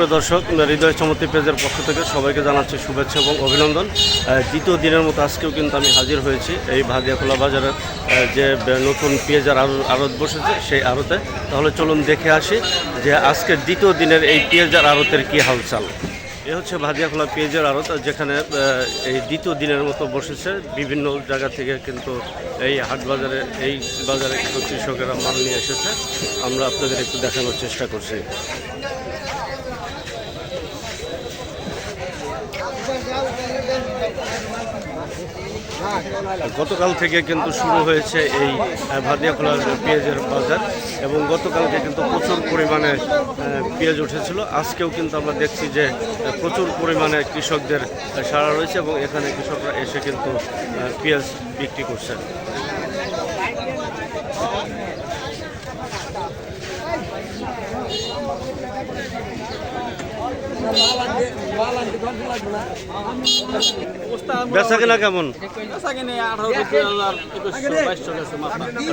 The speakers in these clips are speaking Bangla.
সুপ্রিয় দর্শক, হৃদয় চমতি পেজের পক্ষ থেকে সবাইকে জানাচ্ছি শুভেচ্ছা এবং অভিনন্দন। দ্বিতীয় দিনের মতো আজকেও কিন্তু আমি হাজির হয়েছি এই ভাদিয়াখোলা বাজারের যে নতুন পেঁয়াজের আড়- আড়ত বসেছে সেই আড়তে। তাহলে চলুন দেখে আসি যে আজকের দ্বিতীয় দিনের এই পেঁয়াজের আড়তের কী হালচাল। এ হচ্ছে ভাদিয়াখোলা পেঁয়াজের আড়ত, যেখানে এই দ্বিতীয় দিনের মতো বসেছে। বিভিন্ন জায়গা থেকে কিন্তু এই হাট বাজারে, এই বাজারে কিন্তু কৃষকেরা মাল নিয়ে এসেছে। আমরা আপনাদের একটু দেখানোর চেষ্টা করছি। গতকাল থেকে কিন্তু শুরু হয়েছে এই আহ, ভাদিয়াখোলা পেঁয়াজের বাজার এবং গতকালকে কিন্তু প্রচুর পরিমাণে পেঁয়াজ উঠেছিল। আজকেও কিন্তু আমরা দেখছি যে প্রচুর পরিমাণে কৃষকদের সাড়া রয়েছে এবং এখানে কৃষকরা এসে কিন্তু পেঁয়াজ বিক্রি করছেন বেচা কেনা কেমন?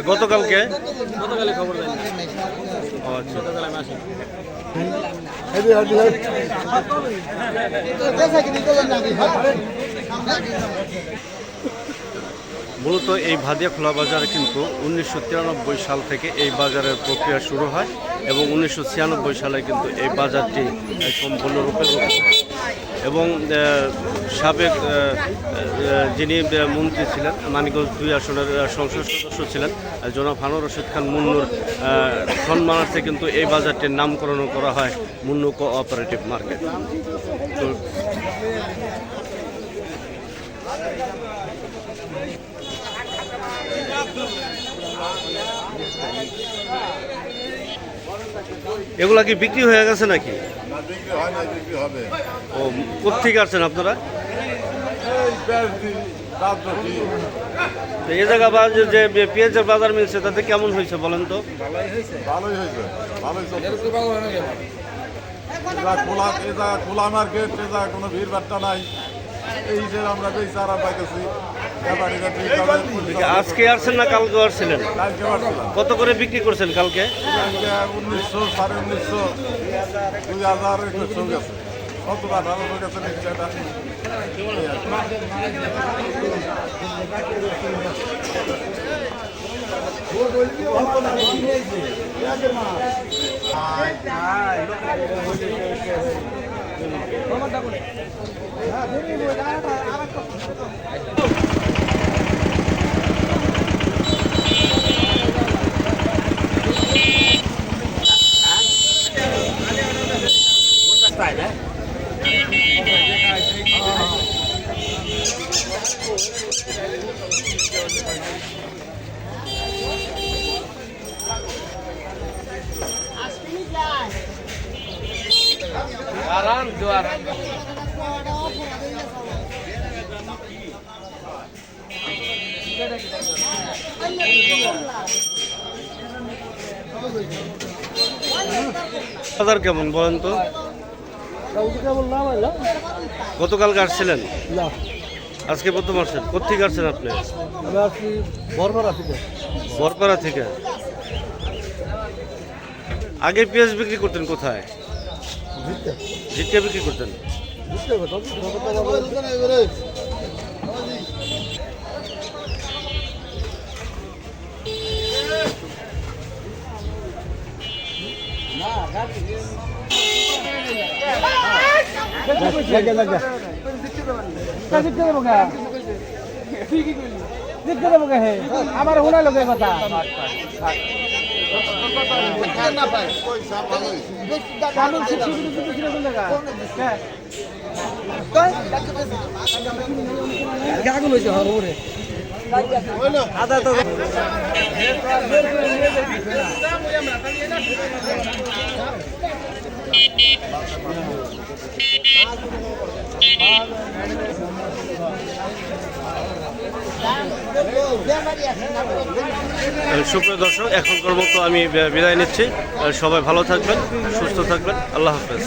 গতকালকে? আচ্ছা। মূলত এই ভাদিয়া খোলা বাজার কিন্তু উনিশশো তিরানব্বই সাল থেকে এই বাজারের প্রক্রিয়া শুরু হয় এবং উনিশশো ছিয়ানব্বই সালে কিন্তু এই বাজারটি সম্পূর্ণরূপে। এবং সাবেক যিনি মন্ত্রী ছিলেন, মানিকগঞ্জ দুই আসনের সংসদ সদস্য ছিলেন জনাব হানুর রশিদ খান মুন্নুর সম্মানার্থে কিন্তু এই বাজারটির নামকরণ করা হয় মুন্নু কোঅপারেটিভ মার্কেট। তো এগুলা কি বিক্রি হয়ে গেছে নাকি? বিক্রি হয় না বিক্রি হবে। ও কোথেকে আসছেন আপনারা? এই জায়গা বা যে পেঁয়াজের বাজার মিলছে তাতে কেমন হয়েছে বলেন তো? ভালোই হয়েছে। ভালোই হয়েছে। ভালোই খোলা খোলা মার্কেট কোনো ভিড় বাট্টা নাই। এই যে আমরা চারা পাইতেছি আজকে আসছেন না কালকে আসছিলেন? কত করে বিক্রি করছেন কালকে? কালকে উনিশশো সাড়ে উনিশশো দুই হাজার একুশশো গেছে কত আঠারোশো গেছে আরাম জোয়ার। বাজার কেমন বলেন তো? গতকাল আসছিলেন? আজকে প্রথম আসছেন। কোথেকে আসছেন আপনি? বরপাড়া থেকে। আগে পেঁয়াজ বিক্রি করতেন কোথায়? জিতে। বিক্রি করতেন? আমার হোনা লোকের কথা? গাগুলো হয়েছে হর ওরে আদা তো সুপ্রিয় দর্শক এখনকার মতো আমি বিদায় নিচ্ছি। সবাই ভালো থাকবেন সুস্থ থাকবেন। আল্লাহ হাফেজ।